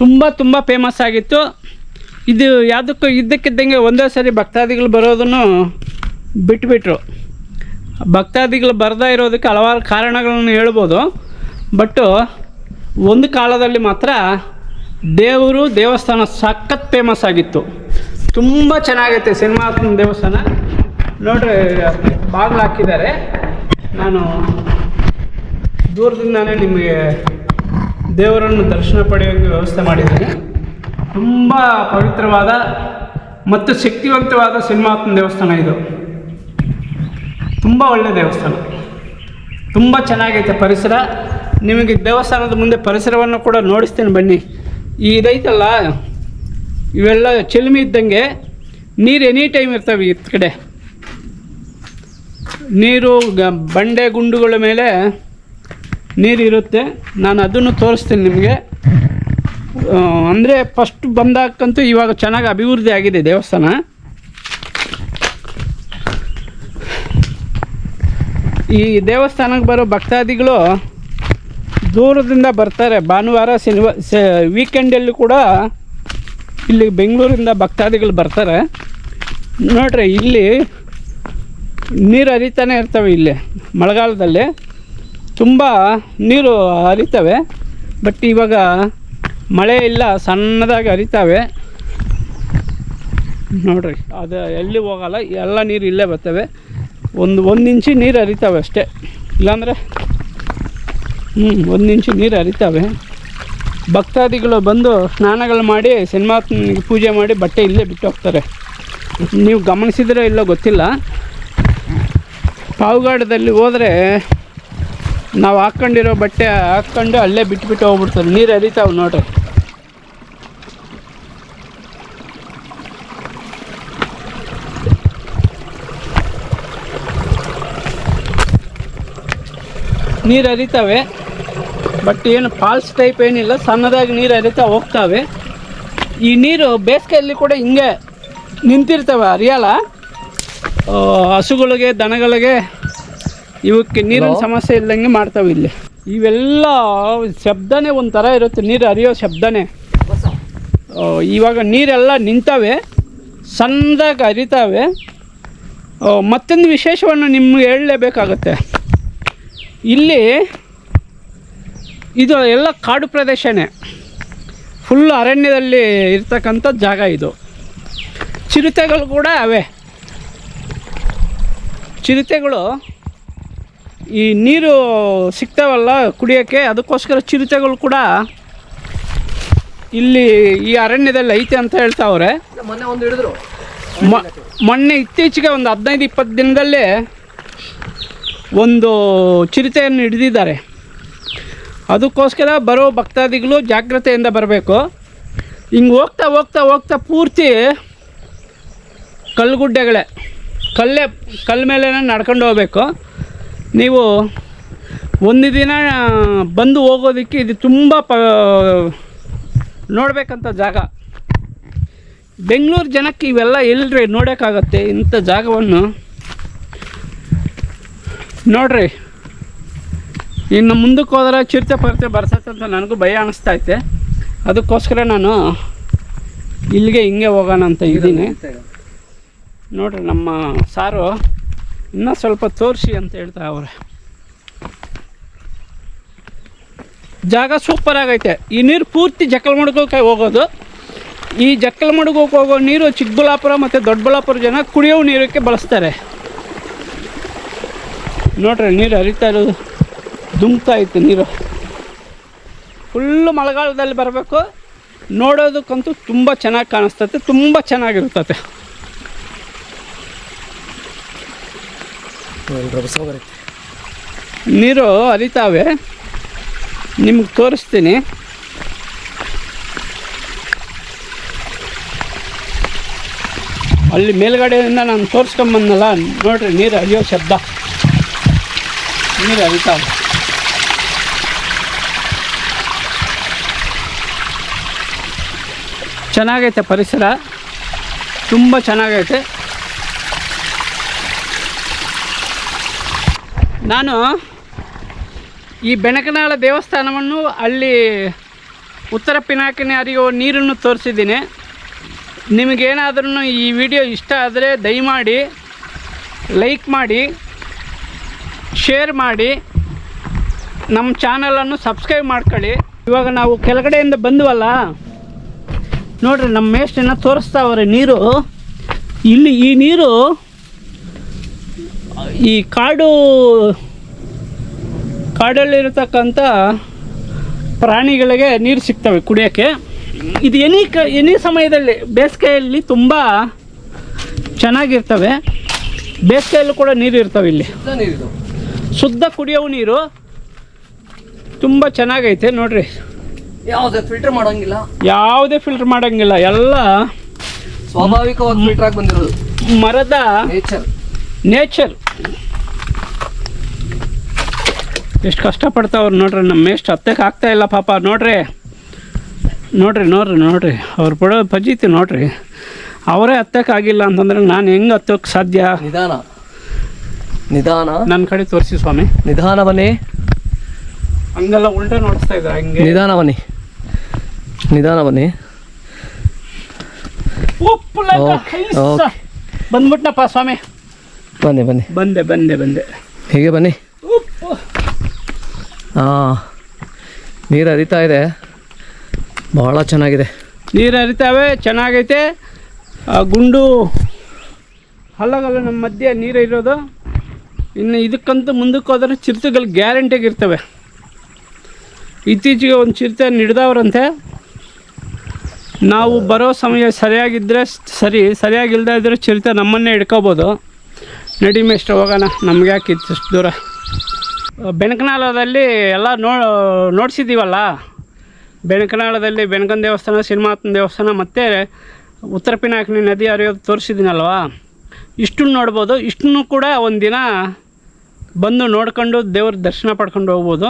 S1: ತುಂಬ ತುಂಬ ಫೇಮಸ್ ಆಗಿತ್ತು. ಇದು ಯಾವುದಕ್ಕೂ ಇದ್ದಕ್ಕಿದ್ದಂಗೆ ಒಂದೇ ಸರಿ ಭಕ್ತಾದಿಗಳು ಬರೋದನ್ನು ಬಿಟ್ಬಿಟ್ರು. ಭಕ್ತಾದಿಗಳು ಬರ್ದೇ ಇರೋದಕ್ಕೆ ಹಲವಾರು ಕಾರಣಗಳನ್ನು ಹೇಳ್ಬೋದು. ಬಟ್ಟು ಒಂದು ಕಾಲದಲ್ಲಿ ಮಾತ್ರ ದೇವರು ದೇವಸ್ಥಾನ ಸಖತ್ ಫೇಮಸ್ ಆಗಿತ್ತು. ತುಂಬ ಚೆನ್ನಾಗೈತೆ ಸಿನಿಮಾ ದೇವಸ್ಥಾನ. ನೋಡ್ರಿ, ಬಾಗಿಲು ಹಾಕಿದ್ದಾರೆ. ನಾನು ದೂರದಿಂದಾನೇ ನಿಮಗೆ ದೇವರನ್ನು ದರ್ಶನ ಪಡೆಯೋಕ್ಕೆ ವ್ಯವಸ್ಥೆ ಮಾಡಿದ್ದೀನಿ. ತುಂಬ ಪವಿತ್ರವಾದ ಮತ್ತು ಶಕ್ತಿವಂತವಾದ ಸಿನಿಮಾತ್ಮ ದೇವಸ್ಥಾನ ಇದು. ತುಂಬ ಒಳ್ಳೆಯ ದೇವಸ್ಥಾನ. ತುಂಬ ಚೆನ್ನಾಗೈತೆ ಪರಿಸರ. ನಿಮಗೆ ದೇವಸ್ಥಾನದ ಮುಂದೆ ಪರಿಸರವನ್ನು ಕೂಡ ನೋಡಿಸ್ತೀನಿ ಬನ್ನಿ. ಇದೈತಲ್ಲ, ಇವೆಲ್ಲ ಚಿಲ್ಮಿ ಇದ್ದಂಗೆ ನೀರು ಎನಿ ಟೈಮ್ ಇರ್ತವೆ ಈ ಕಡೆ. ನೀರು ಬಂಡೆ ಗುಂಡುಗಳ ಮೇಲೆ ನೀರು ಇರುತ್ತೆ. ನಾನು ಅದನ್ನು ತೋರಿಸ್ತೀನಿ ನಿಮಗೆ. ಅಂದರೆ ಫಸ್ಟ್ ಬಂದಾಗಂತೂ ಇವಾಗ ಚೆನ್ನಾಗಿ ಅಭಿವೃದ್ಧಿ ಆಗಿದೆ ದೇವಸ್ಥಾನ. ಈ ದೇವಸ್ಥಾನಕ್ಕೆ ಬರೋ ಭಕ್ತಾದಿಗಳು ದೂರದಿಂದ ಬರ್ತಾರೆ. ಭಾನುವಾರ ಶನಿವಾರ ವೀಕೆಂಡಲ್ಲೂ ಕೂಡ ಇಲ್ಲಿ ಬೆಂಗಳೂರಿಂದ ಭಕ್ತಾದಿಗಳು ಬರ್ತಾರೆ. ನೋಡ್ರಿ, ಇಲ್ಲಿ ನೀರು ಹರಿತಾನೆ ಇರ್ತವೆ ಇಲ್ಲಿ, ಮಳೆಗಾಲದಲ್ಲಿ. ತುಂಬ ನೀರು ಹರಿತವೆ, ಬಟ್ ಇವಾಗ ಮಳೆ ಇಲ್ಲ, ಸಣ್ಣದಾಗಿ ಹರಿತಾವೆ. ನೋಡ್ರಿ, ಅದು ಎಲ್ಲಿ ಹೋಗಲ್ಲ, ಎಲ್ಲ ನೀರು ಇಲ್ಲೇ ಬರ್ತವೆ. ಒಂದು ಒಂದು ಇಂಚು ನೀರು ಹರಿತಾವೆ ಅಷ್ಟೇ. ಇಲ್ಲಾಂದರೆ ಹ್ಞೂ ಒಂದು ಇಂಚು ನೀರು ಹರಿತಾವೆ. ಭಕ್ತಾದಿಗಳು ಬಂದು ಸ್ನಾನಗಳು ಮಾಡಿ ಸಿನಿಮಾ ಪೂಜೆ ಮಾಡಿ ಬಟ್ಟೆ ಇಲ್ಲೇ ಬಿಟ್ಟು ಹೋಗ್ತಾರೆ. ನೀವು ಗಮನಿಸಿದ್ರೆ ಇಲ್ಲೋ ಗೊತ್ತಿಲ್ಲ. ಪಾವುಗಾಡದಲ್ಲಿ ಹೋದರೆ ನಾವು ಹಾಕ್ಕೊಂಡಿರೋ ಬಟ್ಟೆ ಹಾಕ್ಕೊಂಡು ಅಲ್ಲೇ ಬಿಟ್ಬಿಟ್ಟು ಹೋಗ್ಬಿಡ್ತಾರೆ. ನೀರು ಹರಿತಾವೆ ನೋಡ್ರಿ. ನೀರು ಹರಿತವೆ. ಬಟ್ ಏನು ಫಾಲ್ಸ್ ಟೈಪ್ ಏನಿಲ್ಲ ಸಣ್ಣದಾಗಿ ನೀರು ಹರಿತಾ ಹೋಗ್ತಾವೆ. ಈ ನೀರು ಬೇಸಿಗೆಯಲ್ಲಿ ಕೂಡ ಹಿಂಗೆ ನಿಂತಿರ್ತವೆ ಹರಿಯಲ್ಲ? ಹಸುಗಳಿಗೆ ದನಗಳಿಗೆ ಇವಕ್ಕೆ ನೀರಿನ ಸಮಸ್ಯೆ ಇಲ್ದಂಗೆ ಮಾಡ್ತವೆ ಇಲ್ಲಿ. ಇವೆಲ್ಲ ಶಬ್ದನೇ ಒಂಥರ ಇರುತ್ತೆ ನೀರು ಹರಿಯೋ ಶಬ್ದನೇ. ಇವಾಗ ನೀರೆಲ್ಲ ನಿಂತವೆ ಸಣ್ಣದಾಗಿ ಹರಿತಾವೆ. ಮತ್ತೊಂದು ವಿಶೇಷವನ್ನು ನಿಮ್ಗೆ ಹೇಳಲೇಬೇಕಾಗತ್ತೆ. ಇಲ್ಲಿ ಇದು ಎಲ್ಲ ಕಾಡು ಪ್ರದೇಶನೇ. ಫುಲ್ ಅರಣ್ಯದಲ್ಲಿ ಇರ್ತಕ್ಕಂಥ ಜಾಗ ಇದು. ಚಿರತೆಗಳು ಕೂಡ ಅವೆ. ಚಿರತೆಗಳು ಈ ನೀರು ಸಿಗ್ತಾವಲ್ಲ ಕುಡಿಯೋಕ್ಕೆ ಅದಕ್ಕೋಸ್ಕರ ಚಿರತೆಗಳು ಕೂಡ ಇಲ್ಲಿ ಈ ಅರಣ್ಯದಲ್ಲಿ ಐತೆ ಅಂತ ಹೇಳ್ತಾವ್ರೆ.
S2: ಮೊನ್ನೆ ಒಂದು ಹಿಡಿದ್ರು.
S1: ಮ- ಮೊನ್ನೆ ಇತ್ತೀಚೆಗೆ ಒಂದು ಹದಿನೈದು ಇಪ್ಪತ್ತು ದಿನದಲ್ಲೇ ಒಂದು ಚಿರತೆಯನ್ನು ಹಿಡಿದಿದ್ದಾರೆ. ಅದಕ್ಕೋಸ್ಕರ ಬರೋ ಭಕ್ತಾದಿಗಳು ಜಾಗ್ರತೆಯಿಂದ ಬರಬೇಕು. ಹಿಂಗೆ ಹೋಗ್ತಾ ಹೋಗ್ತಾ ಹೋಗ್ತಾ ಪೂರ್ತಿ ಕಲ್ಲುಗುಡ್ಡೆಗಳೇ ಕಲ್ಲೇ ಕಲ್ಲ ಮೇಲೆ ನಡ್ಕೊಂಡು ಹೋಗ್ಬೇಕು. ನೀವು ಒಂದು ದಿನ ಬಂದು ಹೋಗೋದಕ್ಕೆ ಇದು ತುಂಬ ಪ, ನೋಡಬೇಕಂತ ಜಾಗ. ಬೆಂಗಳೂರು ಜನಕ್ಕೆ ಇವೆಲ್ಲ ಎಲ್ಲರೂ ನೋಡೋಕ್ಕಾಗತ್ತೆ ಇಂಥ ಜಾಗವನ್ನು. ನೋಡ್ರಿ. ಇನ್ನು ಮುಂದಕ್ಕೆ ಹೋದ್ರೆ ಚಿರತೆ ಪರತೆ ಬರ್ಸತ್ತಂತ ನನಗೂ ಭಯ ಅನಿಸ್ತೈತೆ. ಅದಕ್ಕೋಸ್ಕರ ನಾನು ಇಲ್ಲಿಗೆ ಹಿಂಗೆ ಹೋಗೋಣ ಅಂತ ಇದ್ದೀನಿ. ನೋಡ್ರಿ ನಮ್ಮ ಸಾರು ಇನ್ನೂ ಸ್ವಲ್ಪ ತೋರಿಸಿ ಅಂತ ಹೇಳ್ತಾ ಅವ್ರೆ. ಜಾಗ ಸೂಪರ್ ಆಗೈತೆ. ಈ ನೀರು ಪೂರ್ತಿ ಜಕ್ಕಲಮಡುಗಕ್ಕೆ ಹೋಗೋದು. ಈ ಜಕ್ಕಲಮಡುಗಕ್ಕೆ ಹೋಗೋ ನೀರು ಚಿಕ್ಕಬಳ್ಳಾಪುರ ಮತ್ತು ದೊಡ್ಡಬಳ್ಳಾಪುರ ಜನ ಕುಡಿಯೋ ನೀರಕ್ಕೆ ಬಳಸ್ತಾರೆ. ನೋಡ್ರಿ ನೀರು ಹರಿತಾ ಇರೋದು ದುಮ್ತಾ ಇತ್ತು ನೀರು. ಫುಲ್ಲು ಮಳೆಗಾಲದಲ್ಲಿ ಬರಬೇಕು. ನೋಡೋದಕ್ಕಂತೂ ತುಂಬ ಚೆನ್ನಾಗಿ ಕಾಣಿಸ್ತತೆ ತುಂಬ ಚೆನ್ನಾಗಿರ್ತತೆ ನೀರು ಹರಿತಾವೆ. ನಿಮ್ಗೆ ತೋರಿಸ್ತೀನಿ. ಅಲ್ಲಿ ಮೇಲ್ಗಡೆಯಿಂದ ನಾನು ತೋರಿಸ್ಕೊಂಬಂದಲ್ಲ ನೋಡ್ರಿ ನೀರು ಹರಿಯೋ ಶಬ್ದ. ನೀರು ಹರಿತಾವೆ ಚೆನ್ನಾಗೈತೆ ಪರಿಸರ. ತುಂಬ ಚೆನ್ನಾಗೈತೆ. ನಾನು ಈ ಬೆಣಕನಾಳ ದೇವಸ್ಥಾನವನ್ನು ಅಲ್ಲಿ ಉತ್ತರ ಪಿನಾಕಿನಿ ಹರಿಯುವ ನೀರನ್ನು ತೋರಿಸಿದ್ದೀನಿ. ನಿಮಗೇನಾದ್ರೂ ಈ ವಿಡಿಯೋ ಇಷ್ಟ ಆದರೆ ದಯಮಾಡಿ ಲೈಕ್ ಮಾಡಿ. ಶೇರ್ ಮಾಡಿ. ನಮ್ಮ ಚಾನಲನ್ನು ಸಬ್ಸ್ಕ್ರೈಬ್ ಮಾಡ್ಕೊಳ್ಳಿ. ಇವಾಗ ನಾವು ಕೆಳಗಡೆಯಿಂದ ಬಂದ್ವಲ್ಲ? ನೋಡ್ರಿ ನಮ್ಮ ಮೇಸ್ಟನ್ನು ತೋರಿಸ್ತಾವ್ರೆ ನೀರು. ಇಲ್ಲಿ ಈ ನೀರು, ಈ ಕಾಡು ಕಾಡಲ್ಲಿರತಕ್ಕಂಥ ಪ್ರಾಣಿಗಳಿಗೆ ನೀರು ಸಿಗ್ತವೆ ಕುಡಿಯೋಕ್ಕೆ. ಇದು ಎನಿ ಕ, ಎನಿ ಸಮಯದಲ್ಲಿ ಬೇಸಿಗೆಯಲ್ಲಿ ತುಂಬ ಚೆನ್ನಾಗಿರ್ತವೆ. ಬೇಸಿಗೆಯಲ್ಲೂ ಕೂಡ ನೀರು ಇರ್ತವೆ ಇಲ್ಲಿ.
S2: ಶುದ್ಧ
S1: ಕುಡಿಯೋ ನೀರು ತುಂಬ ಚೆನ್ನಾಗೈತೆ ನೋಡ್ರಿ.
S2: ಯಾವುದೇ ಫಿಲ್ಟರ್ ಮಾಡೋಂಗಿಲ್ಲ.
S1: ಯಾವುದೇ ಫಿಲ್ಟರ್ ಮಾಡೋಂಗಿಲ್ಲ ಎಲ್ಲ
S2: ಸ್ವಾಭಾವಿಕವಾಗಿ ಫಿಲ್ಟರ್ ಆಗಿ ಬಂದಿರೋದು.
S1: ಮರದ
S2: ನೇಚರ್
S1: ನೇಚರ್ ಎಷ್ಟು ಕಷ್ಟಪಡ್ತಾವ್ರು ನೋಡ್ರಿ ನಮ್ಮ ಎಷ್ಟು ಹತ್ತಕ್ಕೆ ಆಗ್ತಾ ಇಲ್ಲ ಪಾಪ ನೋಡ್ರಿ. ನೋಡ್ರಿ ನೋಡ್ರಿ ನೋಡ್ರಿ. ಅವ್ರು ಪಡೋ ಪಜೀತಿ ನೋಡ್ರಿ. ಅವರೇ ಹತ್ತಕ್ಕಾಗಿಲ್ಲ ಅಂತಂದ್ರೆ ನಾನು ಹೆಂಗೆ ಹತ್ತೋಕ್ಕೆ ಸಾಧ್ಯ?
S2: ನಿಧಾನ. ನಿಧಾನ.
S1: ನನ್ನ ಕಡೆ ತೋರಿಸಿ ಸ್ವಾಮಿ.
S2: ನಿಧಾನವನ್ನೇ
S1: ಹಂಗೆಲ್ಲ ಉಲ್ಟಾ ನೋಡಿಸ್ತಾ ಇದ್ದಾರೆ ಹಂಗೆ.
S2: ನಿಧಾನವನ್ನೇ ನಿಧಾನವನ್ನೇ
S1: ಕೈಸ.
S2: ಓಕೆ.
S1: ಬಂದ್ಬಿಟ್ನಪ್ಪ ಸ್ವಾಮಿ.
S2: ಬನ್ನಿ ಬನ್ನಿ.
S1: ಬಂದೆ ಬಂದೆ ಬಂದೆ.
S2: ಹೀಗೆ ಬನ್ನಿ. ಹಾಂ ನೀರು ಹರಿತಾ ಇದೆ. ಭಾಳ ಚೆನ್ನಾಗಿದೆ.
S1: ನೀರು ಹರಿತಾವೆ ಚೆನ್ನಾಗೈತೆ. ಗುಂಡು ಹಲ್ಲಗಲ್ಲ ನಮ್ಮ ಮಧ್ಯೆ ನೀರು ಇರೋದು. ಇನ್ನು ಇದಕ್ಕಂತ ಮುಂದಕ್ಕೆ ಹೋದ್ರೆ ಚಿರತೆಗಳು ಗ್ಯಾರಂಟಿಯಾಗಿ ಇರ್ತವೆ. ಇತ್ತೀಚೆಗೆ ಒಂದು ಚಿರತೆ ನಿಡ್ದವ್ರಂತೆ, ನಾವು ಬರೋ ಸಮಯ ಸರಿಯಾಗಿದ್ದರೆ ಸರಿ ಸರಿಯಾಗಿಲ್ಲದೆ ಇದ್ದರೆ ಚಿರತೆ ನಮ್ಮನ್ನೇ ಹಿಡ್ಕೋಬೋದು. ನಡಿ ಮೇಷ್ಟ್ರ, ಹೋಗೋಣ. ನಮ್ಗೆ ಯಾಕೆ ಇಷ್ಟು ದೂರ? ಬೆನಕನಾಳದಲ್ಲಿ ಎಲ್ಲ ನೋ ನೋಡಿಸಿದ್ದೀವಲ್ಲ? ಬೆನಕನಾಳದಲ್ಲಿ ಬೆನಕನ ದೇವಸ್ಥಾನ, ಸಿನಿಮಾತ್ನ ದೇವಸ್ಥಾನ, ಮತ್ತು ಉತ್ತರ ಪಿನಾಕಿನಿ ನದಿ ಹರಿಯೋದು ತೋರಿಸಿದ್ದೀನಲ್ವಾ? ಇಷ್ಟನ್ನು ನೋಡ್ಬೋದು. ಇಷ್ಟನ್ನು ಕೂಡ ಒಂದಿನ ಬಂದು ನೋಡ್ಕೊಂಡು ದೇವ್ರ ದರ್ಶನ ಪಡ್ಕೊಂಡು ಹೋಗ್ಬೋದು.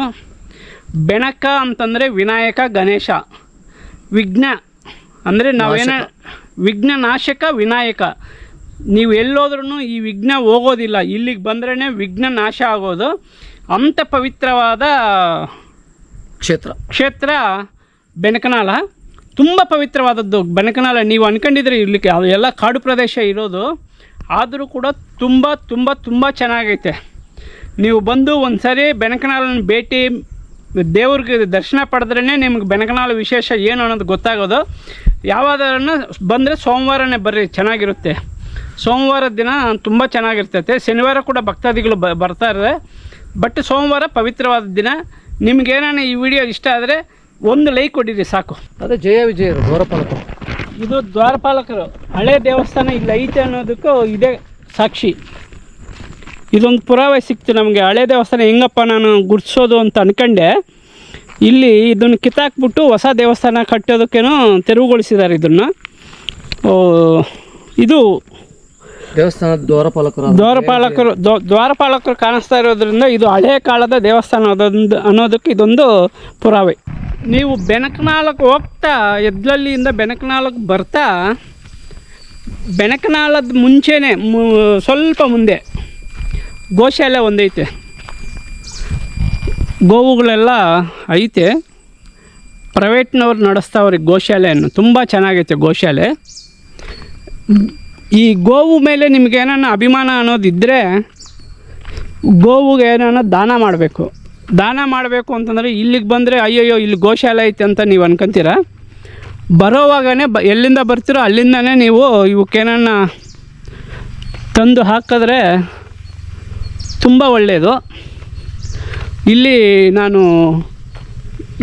S1: ಬೆಣಕ ಅಂತಂದರೆ ವಿನಾಯಕ ಗಣೇಶ ವಿಘ್ನ. ಅಂದರೆ ನಾವೇನ ವಿಘ್ನ ನಾಶಕ ವಿನಾಯಕ. ನೀವು ಎಲ್ಲೋದ್ರೂ ಈ ವಿಘ್ನ ಹೋಗೋದಿಲ್ಲ. ಇಲ್ಲಿಗೆ ಬಂದ್ರೇ ವಿಘ್ನ ನಾಶ ಆಗೋದು. ಅಂಥ ಪವಿತ್ರವಾದ
S2: ಕ್ಷೇತ್ರ.
S1: ಕ್ಷೇತ್ರ ಬೆನಕನಾಲ ತುಂಬ ಪವಿತ್ರವಾದದ್ದು ಬೆನಕನಾಲ ನೀವು ಅನ್ಕೊಂಡಿದ್ರೆ ಇರ್ಲಿಕ್ಕೆ ಅದು ಎಲ್ಲ ಕಾಡು ಪ್ರದೇಶ ಇರೋದು. ಆದರೂ ಕೂಡ ತುಂಬ ತುಂಬ ತುಂಬ ಚೆನ್ನಾಗೈತೆ. ನೀವು ಬಂದು ಒಂದು ಸರಿ ಬೆನಕನಾಳನ್ನು ಭೇಟಿ, ದೇವ್ರಿಗೆ ದರ್ಶನ ಪಡೆದ್ರೇ ನಿಮ್ಗೆ ಬೆನಕನಾಲ ವಿಶೇಷ ಏನು ಅನ್ನೋದು ಗೊತ್ತಾಗೋದು. ಯಾವಾದ್ರೂ ಬಂದರೆ ಸೋಮವಾರನೇ ಬರ್ರಿ, ಚೆನ್ನಾಗಿರುತ್ತೆ. ಸೋಮವಾರ ದಿನ ತುಂಬ ಚೆನ್ನಾಗಿರ್ತೈತೆ. ಶನಿವಾರ ಕೂಡ ಭಕ್ತಾದಿಗಳು ಬ ಬರ್ತಾರೆ ಬಟ್ ಸೋಮವಾರ ಪವಿತ್ರವಾದ ದಿನ. ನಿಮ್ಗೇನಾನ ಈ ವಿಡಿಯೋ ಇಷ್ಟ ಆದರೆ ಒಂದು ಲೈಕ್ ಕೊಡಿರಿ ಸಾಕು.
S2: ಅದೇ ಜಯ ವಿಜಯರು ಗೋರಪಾಲಕರು
S1: ಇದು ದ್ವಾರಪಾಲಕರು. ಹಳೆ ದೇವಸ್ಥಾನ ಇಲ್ಲಿ ಐತೆ ಅನ್ನೋದಕ್ಕೂ ಇದೇ ಸಾಕ್ಷಿ. ಇದೊಂದು ಪುರಾವೆ ಸಿಕ್ತು ನಮಗೆ ಹಳೆ ದೇವಸ್ಥಾನ ಹೆಂಗಪ್ಪ ನಾನು ಗುರ್ತಿಸೋದು ಅಂತ ಅನ್ಕೊಂಡೆ. ಇಲ್ಲಿ ಇದನ್ನು ಕಿತ್ತಾಕ್ಬಿಟ್ಟು ಹೊಸ ದೇವಸ್ಥಾನ ಕಟ್ಟೋದಕ್ಕೇನೋ ತೆರವುಗೊಳಿಸಿದ್ದಾರೆ ಇದನ್ನು. ಓ, ಇದು
S2: ದೇವಸ್ಥಾನ ದ್ವಾರಪಾಲಕರು
S1: ದ್ವಾರಪಾಲಕರು ದ್ವ- ದ್ವಾರಪಾಲಕರು ಕಾಣಿಸ್ತಾ ಇರೋದ್ರಿಂದ ಇದು ಹಳೆ ಕಾಲದ ದೇವಸ್ಥಾನ ಅನ್ನೋದಕ್ಕೆ ಇದೊಂದು ಪುರಾವೆ. ನೀವು ಬೆನಕನಾಳಕ್ಕೆ ಹೋಗ್ತಾ ಎದ್ಲಲ್ಲಿಯಿಂದ ಬೆನಕನಾಳಕ್ಕೆ ಬರ್ತಾ, ಬೆನಕನಾಳದ ಮುಂಚೆನೇ ಸ್ವಲ್ಪ ಮುಂದೆ ಗೋಶಾಲೆ ಒಂದೈತೆ. ಗೋವುಗಳೆಲ್ಲ ಐತೆ. ಪ್ರೈವೇಟ್ನವ್ರು ನಡೆಸ್ತಾವ್ರಿ ಗೋಶಾಲೆಯನ್ನು. ತುಂಬ ಚೆನ್ನಾಗೈತೆ ಗೋಶಾಲೆ. ಈ ಗೋವು ಮೇಲೆ ನಿಮಗೇನಾನ ಏನಾನ ಅಭಿಮಾನ ಅನ್ನೋದಿದ್ದರೆ ಗೋವುಗೆ ಏನಾನ ದಾನ ಮಾಡಬೇಕು. ದಾನ ಮಾಡಬೇಕು ಅಂತಂದರೆ ಇಲ್ಲಿಗೆ ಬಂದರೆ, ಅಯ್ಯಯ್ಯೋ, ಇಲ್ಲಿ ಗೋಶಾಲೆ ಐತೆ ಅಂತ ನೀವು ಅನ್ಕೊಂತೀರ? ಬರೋವಾಗನೇ ಬ, ಎಲ್ಲಿಂದ ಬರ್ತೀರೋ ಅಲ್ಲಿಂದನೇ ನೀವು ಇವಕ್ಕೇನನ್ನ ತಂದು ಹಾಕಿದ್ರೆ ತುಂಬ ಒಳ್ಳೆಯದು ಇಲ್ಲಿ ನಾನು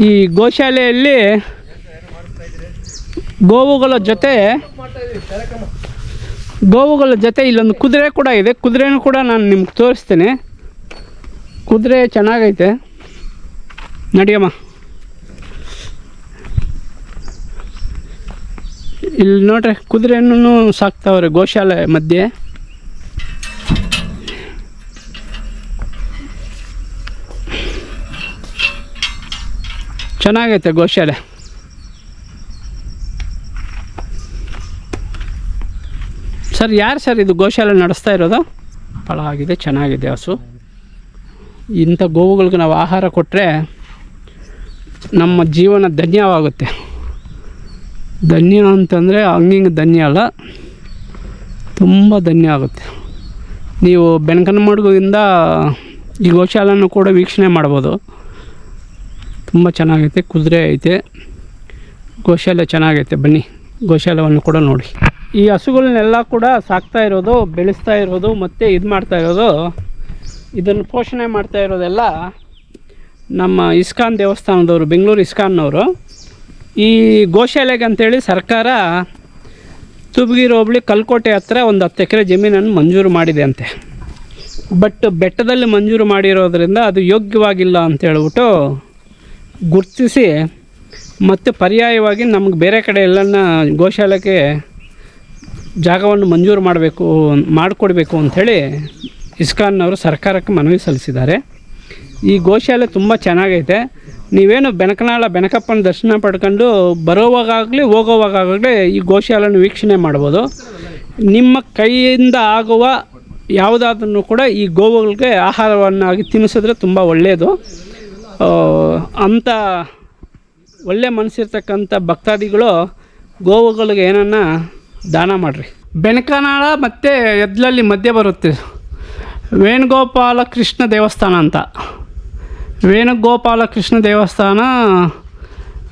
S1: ಈ ಗೋಶಾಲೆಯಲ್ಲಿ ಗೋವುಗಳ ಜೊತೆ ಗೋವುಗಳ ಜೊತೆ ಇಲ್ಲೊಂದು ಕುದುರೆ ಕೂಡ ಇದೆ. ಕುದುರೆನೂ ಕೂಡ ನಾನು ನಿಮ್ಗೆ ತೋರಿಸ್ತೇನೆ. ಕುದುರೆ ಚೆನ್ನಾಗೈತೆ. ನಡಿಯಮ್ಮ. ಇಲ್ಲಿ ನೋಡ್ರಿ, ಕುದುರೆನೂ ಸಾಕ್ತಾವ್ರೆ ಗೋಶಾಲೆ ಮಧ್ಯೆ. ಚೆನ್ನಾಗೈತೆ ಗೋಶಾಲೆ. ಸರ್, ಯಾರು ಸರ್ ಇದು ಗೋಶಾಲೆ ನಡೆಸ್ತಾ ಇರೋದು? ಫಳ ಆಗಿದೆ, ಚೆನ್ನಾಗಿದೆ ಹಸು. ಇಂಥ ಗೋವುಗಳಿಗೆ ನಾವು ಆಹಾರ ಕೊಟ್ಟರೆ ನಮ್ಮ ಜೀವನ ಧನ್ಯವಾಗುತ್ತೆ. ಧನ್ಯ ಅಂತಂದರೆ ಹಂಗಿಂಗೆ ಧನ್ಯ ಅಲ್ಲ, ತುಂಬ ಧನ್ಯ ಆಗುತ್ತೆ. ನೀವು ಬೆನಕನಮಡುಗಿಂದ ಈ ಗೋಶಾಲೆಯನ್ನು ಕೂಡ ವೀಕ್ಷಣೆ ಮಾಡ್ಬೋದು. ತುಂಬ ಚೆನ್ನಾಗೈತೆ, ಕುದುರೆ ಐತೆ. ಗೋಶಾಲೆ ಚೆನ್ನಾಗೈತೆ, ಬನ್ನಿ ಗೋಶಾಲೆಯನ್ನು ಕೂಡ ನೋಡಿ. ಈ ಹಸುಗಳನ್ನೆಲ್ಲ ಕೂಡ ಸಾಕ್ತಾ ಇರೋದು, ಬೆಳೆಸ್ತಾ ಇರೋದು, ಮತ್ತು ಇದು ಮಾಡ್ತಾ ಇರೋದು ಇದನ್ನು ಪೋಷಣೆ ಮಾಡ್ತಾ ಇರೋದೆಲ್ಲ ನಮ್ಮ ಇಸ್ಕಾನ್ ದೇವಸ್ಥಾನದವರು, ಬೆಂಗಳೂರು ಇಸ್ಕಾನ್ನವರು. ಈ ಗೋಶಾಲೆಗೆ ಅಂತೇಳಿ ಸರ್ಕಾರ ತುಬಗಿರಿ ಹೋಬಳಿ ಕಲ್ಕೋಟೆ ಹತ್ರ ಒಂದು ಹತ್ತು ಎಕರೆ ಜಮೀನನ್ನು ಮಂಜೂರು ಮಾಡಿದೆ ಅಂತೆ. ಬಟ್ ಬೆಟ್ಟದಲ್ಲಿ ಮಂಜೂರು ಮಾಡಿರೋದರಿಂದ ಅದು ಯೋಗ್ಯವಾಗಿಲ್ಲ ಅಂತ ಹೇಳ್ಬಿಟ್ಟು ಗುರುತಿಸಿ ಮತ್ತು ಪರ್ಯಾಯವಾಗಿ ನಮಗೆ ಬೇರೆ ಕಡೆ ಎಲ್ಲನ ಗೋಶಾಲೆಗೆ ಜಾಗವನ್ನು ಮಂಜೂರು ಮಾಡಬೇಕು, ಮಾಡಿಕೊಡ್ಬೇಕು ಅಂಥೇಳಿ ಇಸ್ಕಾನ್ನವರು ಸರ್ಕಾರಕ್ಕೆ ಮನವಿ ಸಲ್ಲಿಸಿದ್ದಾರೆ. ಈ ಗೋಶಾಲೆ ತುಂಬ ಚೆನ್ನಾಗೈತೆ. ನೀವೇನು ಬೆನಕನಾಳ ಬೆನಕಪ್ಪನ ದರ್ಶನ ಪಡ್ಕೊಂಡು ಬರೋವಾಗಲಿ ಹೋಗೋವಾಗಲಿ ಈ ಗೋಶಾಲೆಯನ್ನು ವೀಕ್ಷಣೆ ಮಾಡ್ಬೋದು. ನಿಮ್ಮ ಕೈಯಿಂದ ಆಗುವ ಯಾವುದಾದ್ರೂ ಕೂಡ ಈ ಗೋವುಗಳಿಗೆ ಆಹಾರವನ್ನಾಗಿ ತಿನ್ನಿಸಿದ್ರೆ ತುಂಬ ಒಳ್ಳೆಯದು ಅಂಥ ಒಳ್ಳೆ ಮನಸ್ಸಿರ್ತಕ್ಕಂಥ ಭಕ್ತಾದಿಗಳು ಗೋವುಗಳಿಗೆ ಏನನ್ನ ದಾನ ಮಾಡಿರಿ. ಬೆನಕನಾಳ ಮತ್ತು ಎದ್ಲಲ್ಲಿ ಮಧ್ಯೆ ಬರುತ್ತೆ. ವೇಣುಗೋಪಾಲ ಕೃಷ್ಣ ದೇವಸ್ಥಾನ ಅಂತ. ವೇಣುಗೋಪಾಲ ಕೃಷ್ಣ ದೇವಸ್ಥಾನ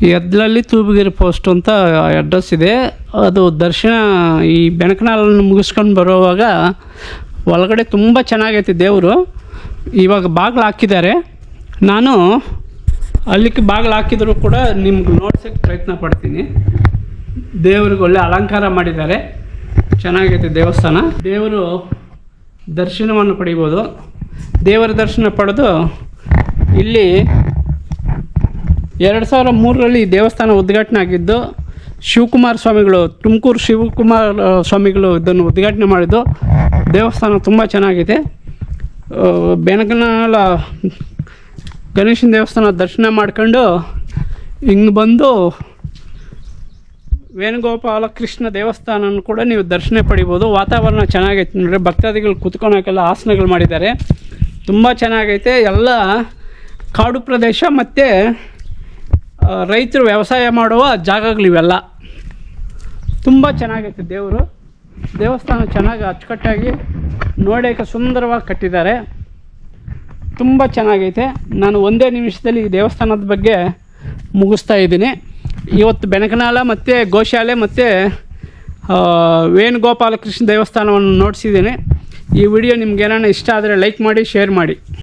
S1: ಎದ್ಲಲ್ಲಿ ತೂಬಗಿರಿ ಪೋಸ್ಟ್ ಅಂತ ಅಡ್ರೆಸ್ ಇದೆ. ಅದು ದರ್ಶನ ಈ ಬೆನಕನಾಳನ್ನು ಮುಗಿಸ್ಕೊಂಡು ಬರುವಾಗ ಒಳಗಡೆ ತುಂಬ ಚೆನ್ನಾಗೈತಿ ದೇವರು. ಇವಾಗ ಬಾಗಿಲು ಹಾಕಿದ್ದಾರೆ. ನಾನು ಅಲ್ಲಿಗೆ ಬಾಗಿಲು ಹಾಕಿದರೂ ಕೂಡ ನಿಮ್ಗೆ ನೋಡ್ಸೋಕ್ಕೆ ಪ್ರಯತ್ನ ಪಡ್ತೀನಿ. ದೇವ್ರಿಗೆ ಒಳ್ಳೆ ಅಲಂಕಾರ ಮಾಡಿದ್ದಾರೆ. ಚೆನ್ನಾಗೈತೆ ದೇವಸ್ಥಾನ. ದೇವರು ದರ್ಶನವನ್ನು ಪಡಿಬೋದು ದೇವರ ದರ್ಶನ ಪಡೆದು ಇಲ್ಲಿ ಎರಡು ಸಾವಿರ ಮೂರರಲ್ಲಿ ದೇವಸ್ಥಾನ ಉದ್ಘಾಟನೆ ಆಗಿದ್ದು, ಶಿವಕುಮಾರ ಸ್ವಾಮಿಗಳು, ತುಮಕೂರು ಶಿವಕುಮಾರ ಸ್ವಾಮಿಗಳು ಇದನ್ನು ಉದ್ಘಾಟನೆ ಮಾಡಿದ್ದು, ದೇವಸ್ಥಾನ ತುಂಬ ಚೆನ್ನಾಗಿದೆ. ಬೆನಕನಾಳ ಗಣೇಶನ ದೇವಸ್ಥಾನ ದರ್ಶನ ಮಾಡ್ಕೊಂಡು ಹಿಂಗೆ ಬಂದು ವೇಣುಗೋಪಾಲ ಕೃಷ್ಣ ದೇವಸ್ಥಾನ ಕೂಡ ನೀವು ದರ್ಶನ ಪಡಿಬೋದು. ವಾತಾವರಣ ಚೆನ್ನಾಗೈತೆ ನೋಡ್ರಿ. ಭಕ್ತಾದಿಗಳು ಕುತ್ಕೊಳಕ್ಕೆಲ್ಲ ಆಸನಗಳು ಮಾಡಿದ್ದಾರೆ. ತುಂಬ ಚೆನ್ನಾಗೈತೆ. ಎಲ್ಲ ಕಾಡು ಪ್ರದೇಶ ಮತ್ತು ರೈತರು ವ್ಯವಸಾಯ ಮಾಡುವ ಜಾಗಗಳಿವೆಲ್ಲ ತುಂಬ ಚೆನ್ನಾಗೈತೆ ದೇವರು. ದೇವಸ್ಥಾನ ಚೆನ್ನಾಗಿ ಅಚ್ಚುಕಟ್ಟಾಗಿ ನೋಡೋಕ್ಕೆ ಸುಂದರವಾಗಿ ಕಟ್ಟಿದ್ದಾರೆ. ತುಂಬ ಚೆನ್ನಾಗೈತೆ. ನಾನು ಒಂದೇ ನಿಮಿಷದಲ್ಲಿ ಈ ದೇವಸ್ಥಾನದ ಬಗ್ಗೆ ಮುಗಿಸ್ತಾ ಇದ್ದೀನಿ. ಇವತ್ತು ಬೆನಕನಾಳ ಮತ್ತು ಗೋಶಾಲೆ ಮತ್ತು ವೇಣುಗೋಪಾಲಕೃಷ್ಣ ದೇವಸ್ಥಾನವನ್ನು ನೋಡಿಸಿದ್ದೇನೆ. ಈ ವಿಡಿಯೋ ನಿಮ್ಗೆ ಏನಾರ ಇಷ್ಟ ಆದರೆ ಲೈಕ್ ಮಾಡಿ ಶೇರ್ ಮಾಡಿ.